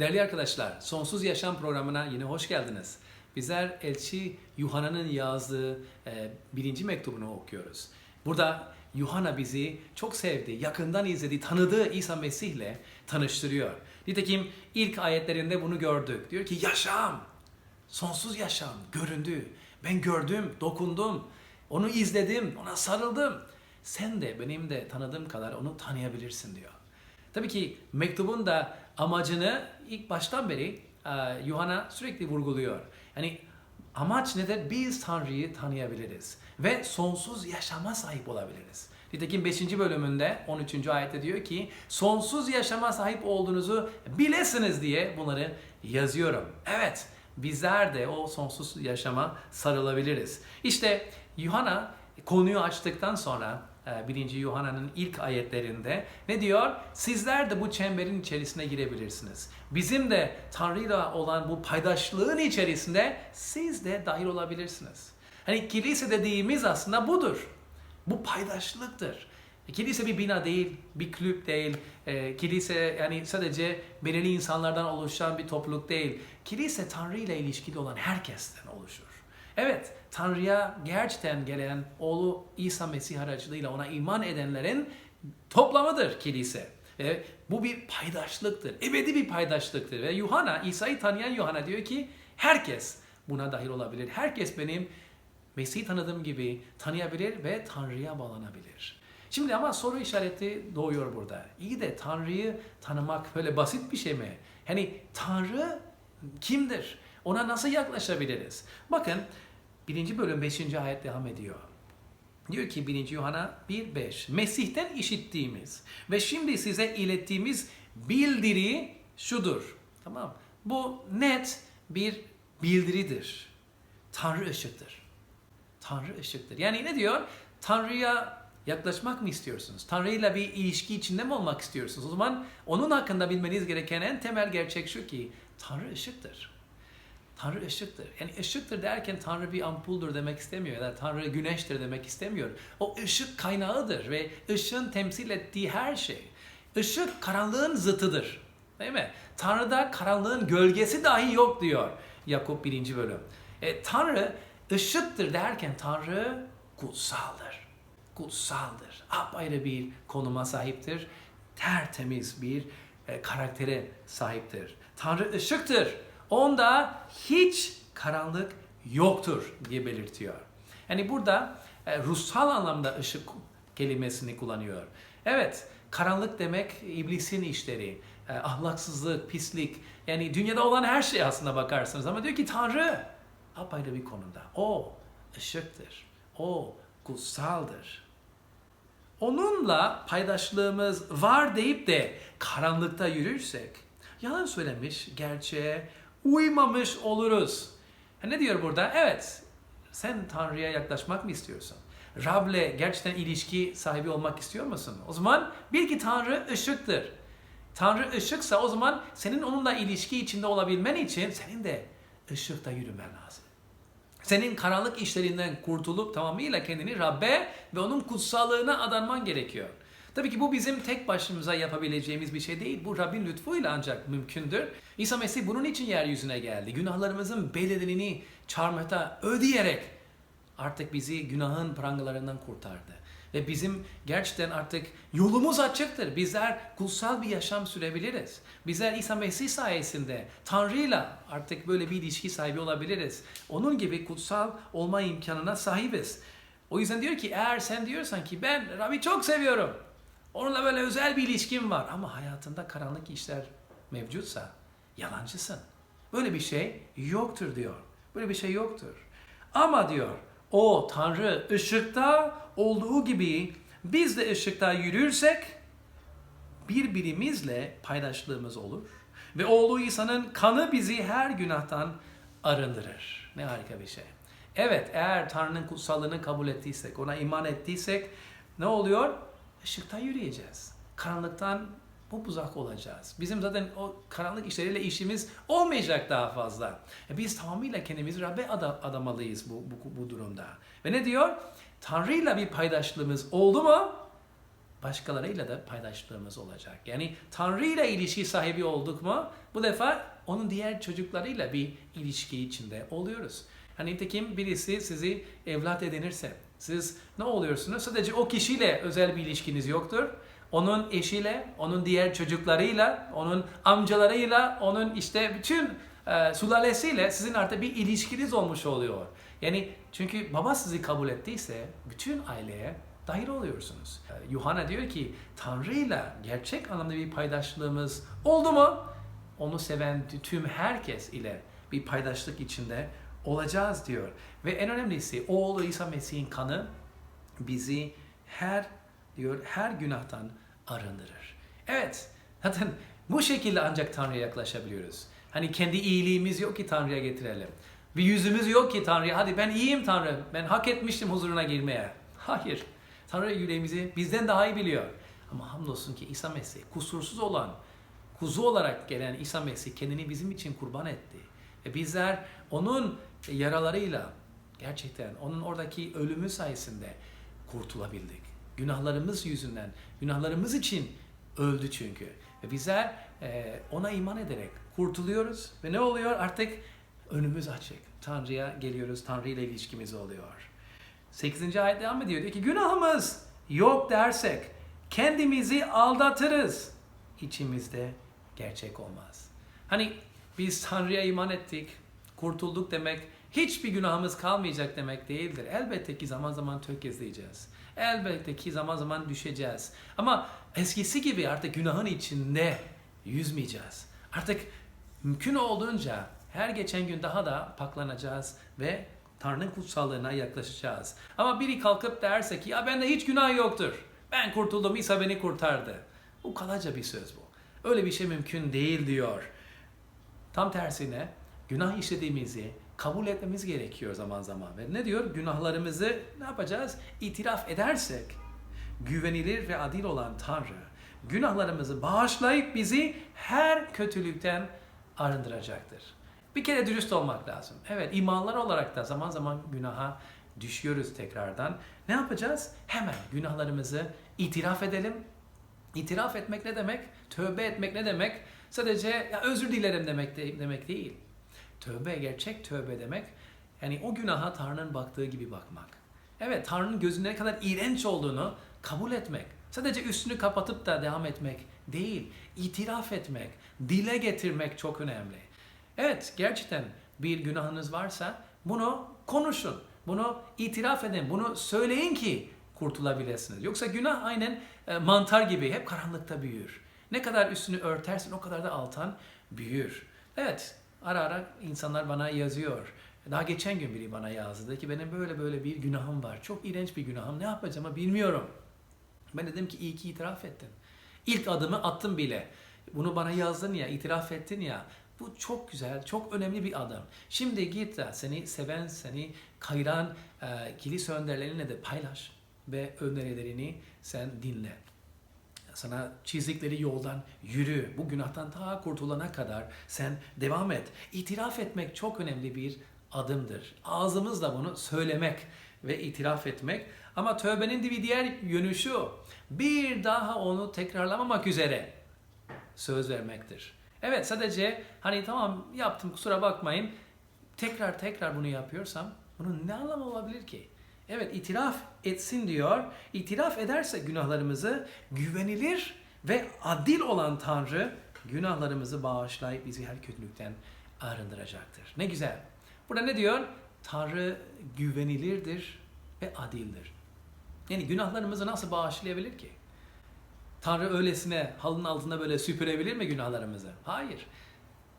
Değerli arkadaşlar, Sonsuz Yaşam programına yine hoş geldiniz. Bizler Elçi Yuhanna'nın yazdığı e, birinci mektubunu okuyoruz. Burada Yuhanna bizi çok sevdi, yakından izledi, tanıdığı İsa Mesih'le tanıştırıyor. Nitekim ilk ayetlerinde bunu gördük. Diyor ki yaşam, sonsuz yaşam göründü. Ben gördüm, dokundum, onu izledim, ona sarıldım. Sen de benim de tanıdığım kadar onu tanıyabilirsin diyor. Tabii ki mektubun da amacını ilk baştan beri e, sürekli vurguluyor. Yani amaç nedir? Biz Tanrı'yı tanıyabiliriz ve sonsuz yaşama sahip olabiliriz. Nitekim 5. bölümünde 13. ayette diyor ki sonsuz yaşama sahip olduğunuzu bilesiniz diye bunları yazıyorum. Evet bizler de o sonsuz yaşama sarılabiliriz. İşte Yuhanna konuyu açtıktan sonra 1. Yuhanna'nın ilk ayetlerinde ne diyor? Sizler de bu çemberin içerisine girebilirsiniz. Bizim de Tanrı'yla olan bu paydaşlığın içerisinde siz de dahil olabilirsiniz. Hani kilise dediğimiz aslında budur. Bu paydaşlıktır. Kilise bir bina değil, bir kulüp değil. E, kilise yani sadece belirli insanlardan oluşan bir topluluk değil. Kilise Tanrı ile ilişkili olan herkesten oluşur. Evet, Tanrı'ya gerçekten gelen oğlu İsa Mesih aracılığıyla ona iman edenlerin toplamıdır kilise. Ve bu bir paydaşlıktır. Ebedi bir paydaşlıktır. Ve Yuhanna, İsa'yı tanıyan Yuhanna diyor ki herkes buna dahil olabilir. Herkes benim Mesih'i tanıdığım gibi tanıyabilir ve Tanrı'ya bağlanabilir. Şimdi ama soru işareti doğuyor burada. İyi de Tanrı'yı tanımak böyle basit bir şey mi? Hani Tanrı kimdir? Ona nasıl yaklaşabiliriz? Bakın 1. bölüm 5. ayet devam ediyor. Diyor ki 1. Yuhanna 1.5 Mesih'ten işittiğimiz ve şimdi size ilettiğimiz bildiri şudur. Tamam Bu net bir bildiridir. Tanrı ışıktır. Tanrı ışıktır. Yani ne diyor? Tanrı'ya yaklaşmak mı istiyorsunuz? Tanrı ile bir ilişki içinde mi olmak istiyorsunuz? O zaman onun hakkında bilmeniz gereken en temel gerçek şu ki Tanrı ışıktır. Tanrı ışıktır. Yani ışıktır derken Tanrı bir ampuldür demek istemiyor ya da Tanrı güneştir demek istemiyor. O ışık kaynağıdır ve ışığın temsil ettiği her şey. Işık karanlığın zıtıdır. Değil mi? Tanrı'da karanlığın gölgesi dahi yok diyor Yakup 1. bölüm. E, Tanrı ışıktır derken Tanrı kutsaldır. Kutsaldır. Apayrı bir konuma sahiptir. Tertemiz bir e, karaktere sahiptir. Tanrı ışıktır. Onda hiç karanlık yoktur diye belirtiyor. Yani burada e, ruhsal anlamda ışık kelimesini kullanıyor. Evet, karanlık demek iblisin işleri, e, ahlaksızlık, pislik. Yani dünyada olan her şey aslında bakarsınız ama diyor ki Tanrı apayrı bir konuda. O ışıktır. O kutsaldır. Onunla paydaşlığımız var deyip de karanlıkta yürürsek yalan söylemiş, gerçeğe uymamış oluruz. Ha, ne diyor burada? Evet, sen Tanrı'ya yaklaşmak mı istiyorsun? Rab'le gerçekten ilişki sahibi olmak istiyor musun? O zaman bil ki Tanrı ışıktır. Tanrı ışıksa o zaman senin onunla ilişki içinde olabilmen için senin de ışıkta yürümen lazım. Senin karanlık işlerinden kurtulup tamamıyla kendini Rab'be ve onun kutsallığına adanman gerekiyor. Tabii ki bu bizim tek başımıza yapabileceğimiz bir şey değil. Bu Rabbin lütfuyla ancak mümkündür. İsa Mesih bunun için yeryüzüne geldi. Günahlarımızın bedelini çarmıhta ödeyerek artık bizi günahın prangalarından kurtardı. Ve bizim gerçekten artık yolumuz açıktır. Bizler kutsal bir yaşam sürebiliriz. Bizler İsa Mesih sayesinde Tanrı'yla artık böyle bir ilişki sahibi olabiliriz. Onun gibi kutsal olma imkanına sahibiz. O yüzden diyor ki eğer sen diyorsan ki ben Rabbi çok seviyorum. Onunla böyle özel bir ilişkin var ama hayatında karanlık işler mevcutsa yalancısın. Böyle bir şey yoktur diyor. Böyle bir şey yoktur. Ama diyor o Tanrı ışıkta olduğu gibi biz de ışıkta yürürsek birbirimizle paydaşlığımız olur. Ve oğlu İsa'nın kanı bizi her günahtan arındırır. Ne harika bir şey. Evet eğer Tanrı'nın kutsallığını kabul ettiysek, ona iman ettiysek ne oluyor? Işıkta yürüyeceğiz. Karanlıktan bu uzak olacağız. Bizim zaten o karanlık işleriyle işimiz olmayacak daha fazla. E biz tamamıyla kendimizi Rab'be adamalıyız bu, bu, bu durumda. Ve ne diyor? Tanrı'yla bir paydaşlığımız oldu mu başkalarıyla da paydaşlığımız olacak. Yani Tanrı ile ilişki sahibi olduk mu bu defa onun diğer çocuklarıyla bir ilişki içinde oluyoruz. Hani nitekim birisi sizi evlat edinirse siz ne oluyorsunuz? Sadece o kişiyle özel bir ilişkiniz yoktur. Onun eşiyle, onun diğer çocuklarıyla, onun amcalarıyla, onun işte bütün e, sülalesiyle sizin artık bir ilişkiniz olmuş oluyor. Yani çünkü baba sizi kabul ettiyse bütün aileye dahil oluyorsunuz. E, Yuhanna diyor ki Tanrı'yla gerçek anlamda bir paydaşlığımız oldu mu? Onu seven tüm herkes ile bir paydaşlık içinde olacağız diyor. Ve en önemlisi oğlu İsa Mesih'in kanı bizi her diyor her günahtan arındırır. Evet, zaten bu şekilde ancak Tanrı'ya yaklaşabiliyoruz. Hani kendi iyiliğimiz yok ki Tanrı'ya getirelim. Bir yüzümüz yok ki Tanrı'ya hadi ben iyiyim Tanrı, ben hak etmiştim huzuruna girmeye. Hayır, Tanrı yüreğimizi bizden daha iyi biliyor. Ama hamdolsun ki İsa Mesih kusursuz olan, kuzu olarak gelen İsa Mesih kendini bizim için kurban etti. Ve bizler onun yaralarıyla gerçekten onun oradaki ölümü sayesinde kurtulabildik. Günahlarımız yüzünden, günahlarımız için öldü çünkü. Ve bizler e, ona iman ederek kurtuluyoruz ve ne oluyor? Artık önümüz açık. Tanrı'ya geliyoruz, Tanrı ile ilişkimiz oluyor. 8. ayet devam ediyor. Diyor ki günahımız yok dersek kendimizi aldatırız. İçimizde gerçek olmaz. Hani biz Tanrı'ya iman ettik, kurtulduk demek hiçbir günahımız kalmayacak demek değildir. Elbette ki zaman zaman tökezleyeceğiz. Elbette ki zaman zaman düşeceğiz. Ama eskisi gibi artık günahın içinde yüzmeyeceğiz. Artık mümkün olduğunca her geçen gün daha da paklanacağız ve Tanrı'nın kutsallığına yaklaşacağız. Ama biri kalkıp derse ki ya bende hiç günah yoktur. Ben kurtuldum İsa beni kurtardı. Bu kalıcı bir söz bu. Öyle bir şey mümkün değil diyor. Tam tersine günah işlediğimizi kabul etmemiz gerekiyor zaman zaman. Ve ne diyor? Günahlarımızı ne yapacağız? İtiraf edersek güvenilir ve adil olan Tanrı günahlarımızı bağışlayıp bizi her kötülükten arındıracaktır. Bir kere dürüst olmak lazım. Evet imanlar olarak da zaman zaman günaha düşüyoruz tekrardan. Ne yapacağız? Hemen günahlarımızı itiraf edelim. İtiraf etmek ne demek? Tövbe etmek ne demek? Sadece ya özür dilerim demek de, demek değil. Tövbe gerçek tövbe demek. Yani o günaha Tanrı'nın baktığı gibi bakmak. Evet Tanrı'nın gözünde ne kadar iğrenç olduğunu kabul etmek. Sadece üstünü kapatıp da devam etmek değil. İtiraf etmek, dile getirmek çok önemli. Evet gerçekten bir günahınız varsa bunu konuşun. Bunu itiraf edin. Bunu söyleyin ki kurtulabilirsiniz. Yoksa günah aynen e, mantar gibi hep karanlıkta büyür. Ne kadar üstünü örtersin o kadar da altan büyür. Evet ara ara insanlar bana yazıyor. Daha geçen gün biri bana yazdı ki benim böyle böyle bir günahım var. Çok iğrenç bir günahım. Ne yapacağımı bilmiyorum. Ben dedim ki iyi ki itiraf ettin. İlk adımı attım bile. Bunu bana yazdın ya, itiraf ettin ya. Bu çok güzel, çok önemli bir adım. Şimdi git de seni seven, seni kayıran e, kilise önderleriyle de paylaş ve önerilerini sen dinle. Sana çizdikleri yoldan yürü. Bu günahtan ta kurtulana kadar sen devam et. İtiraf etmek çok önemli bir adımdır. Ağzımızla bunu söylemek ve itiraf etmek. Ama tövbenin bir diğer yönü şu. Bir daha onu tekrarlamamak üzere söz vermektir. Evet sadece hani tamam yaptım kusura bakmayın. Tekrar tekrar bunu yapıyorsam bunun ne anlamı olabilir ki? Evet itiraf etsin diyor. İtiraf ederse günahlarımızı güvenilir ve adil olan Tanrı günahlarımızı bağışlayıp bizi her kötülükten arındıracaktır. Ne güzel. Burada ne diyor? Tanrı güvenilirdir ve adildir. Yani günahlarımızı nasıl bağışlayabilir ki? Tanrı öylesine halının altında böyle süpürebilir mi günahlarımızı? Hayır.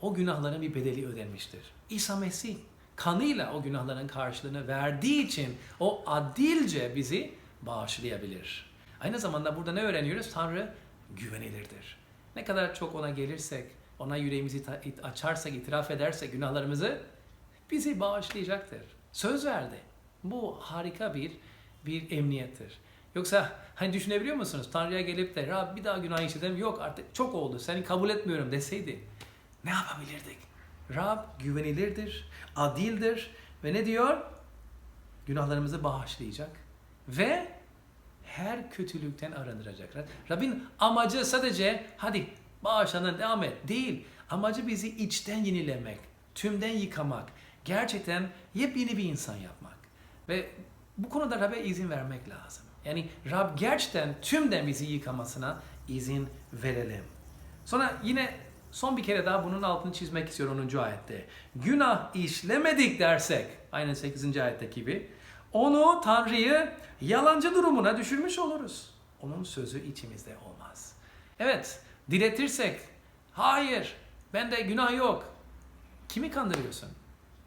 O günahların bir bedeli ödenmiştir. İsa Mesih kanıyla o günahların karşılığını verdiği için o adilce bizi bağışlayabilir. Aynı zamanda burada ne öğreniyoruz? Tanrı güvenilirdir. Ne kadar çok ona gelirsek, ona yüreğimizi açarsak, itiraf edersek günahlarımızı bizi bağışlayacaktır. Söz verdi. Bu harika bir bir emniyettir. Yoksa hani düşünebiliyor musunuz? Tanrı'ya gelip de Rab bir daha günah işledim. Yok artık çok oldu. Seni kabul etmiyorum deseydi. Ne yapabilirdik? Rab güvenilirdir, adildir ve ne diyor? Günahlarımızı bağışlayacak ve her kötülükten arındıracak. Rabbin amacı sadece hadi bağışlanan devam et değil. Amacı bizi içten yenilemek, tümden yıkamak, gerçekten yepyeni bir insan yapmak. Ve bu konuda Rab'be izin vermek lazım. Yani Rab gerçekten tümden bizi yıkamasına izin verelim. Sonra yine son bir kere daha bunun altını çizmek istiyorum 10. ayette. Günah işlemedik dersek, aynı 8. ayetteki gibi, onu Tanrı'yı yalancı durumuna düşürmüş oluruz. Onun sözü içimizde olmaz. Evet, diretirsek, hayır, bende günah yok. Kimi kandırıyorsun?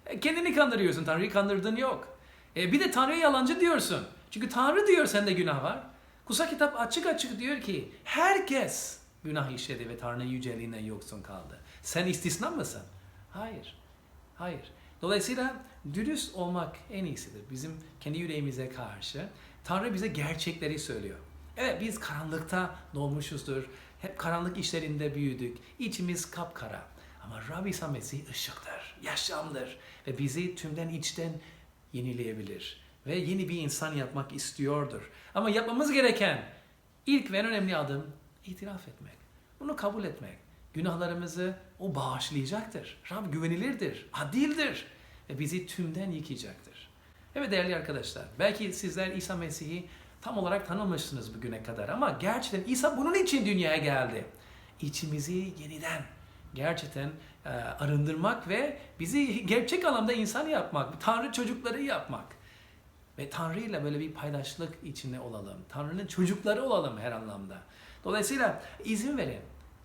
E, kendini kandırıyorsun, Tanrı'yı kandırdığın yok. E, bir de Tanrı'ya yalancı diyorsun. Çünkü Tanrı diyor sende günah var. Kutsal kitap açık açık diyor ki herkes günah işledi ve Tanrı yüceliğinden yoksun kaldı. Sen istisna mısın? Hayır. Hayır. Dolayısıyla dürüst olmak en iyisidir. Bizim kendi yüreğimize karşı. Tanrı bize gerçekleri söylüyor. Evet biz karanlıkta doğmuşuzdur. Hep karanlık işlerinde büyüdük. İçimiz kapkara. Ama Rabbi İsa Mesih ışıktır, yaşamdır ve bizi tümden içten yenileyebilir ve yeni bir insan yapmak istiyordur. Ama yapmamız gereken ilk ve en önemli adım itiraf etmek. Bunu kabul etmek. Günahlarımızı o bağışlayacaktır. Rab güvenilirdir, adildir ve bizi tümden yıkayacaktır. Evet değerli arkadaşlar, belki sizler İsa Mesih'i tam olarak tanımışsınız bugüne kadar ama gerçekten İsa bunun için dünyaya geldi. İçimizi yeniden gerçekten e, arındırmak ve bizi gerçek anlamda insan yapmak, Tanrı çocukları yapmak. Ve Tanrı ile böyle bir paydaşlık içinde olalım. Tanrı'nın çocukları olalım her anlamda. Dolayısıyla izin verin.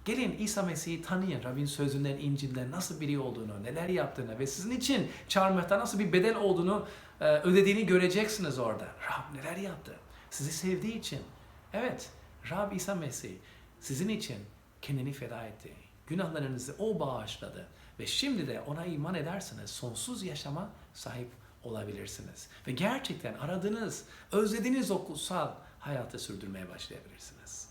Gelin İsa Mesih'i tanıyın. Rabbin sözünden, İncil'den nasıl biri olduğunu, neler yaptığını ve sizin için çağırmakta nasıl bir bedel olduğunu e, ödediğini göreceksiniz orada. Rab neler yaptı? Sizi sevdiği için. Evet, Rab İsa Mesih sizin için kendini feda etti. Günahlarınızı o bağışladı. Ve şimdi de ona iman ederseniz sonsuz yaşama sahip olabilirsiniz. Ve gerçekten aradığınız, özlediğiniz o kutsal hayatı sürdürmeye başlayabilirsiniz.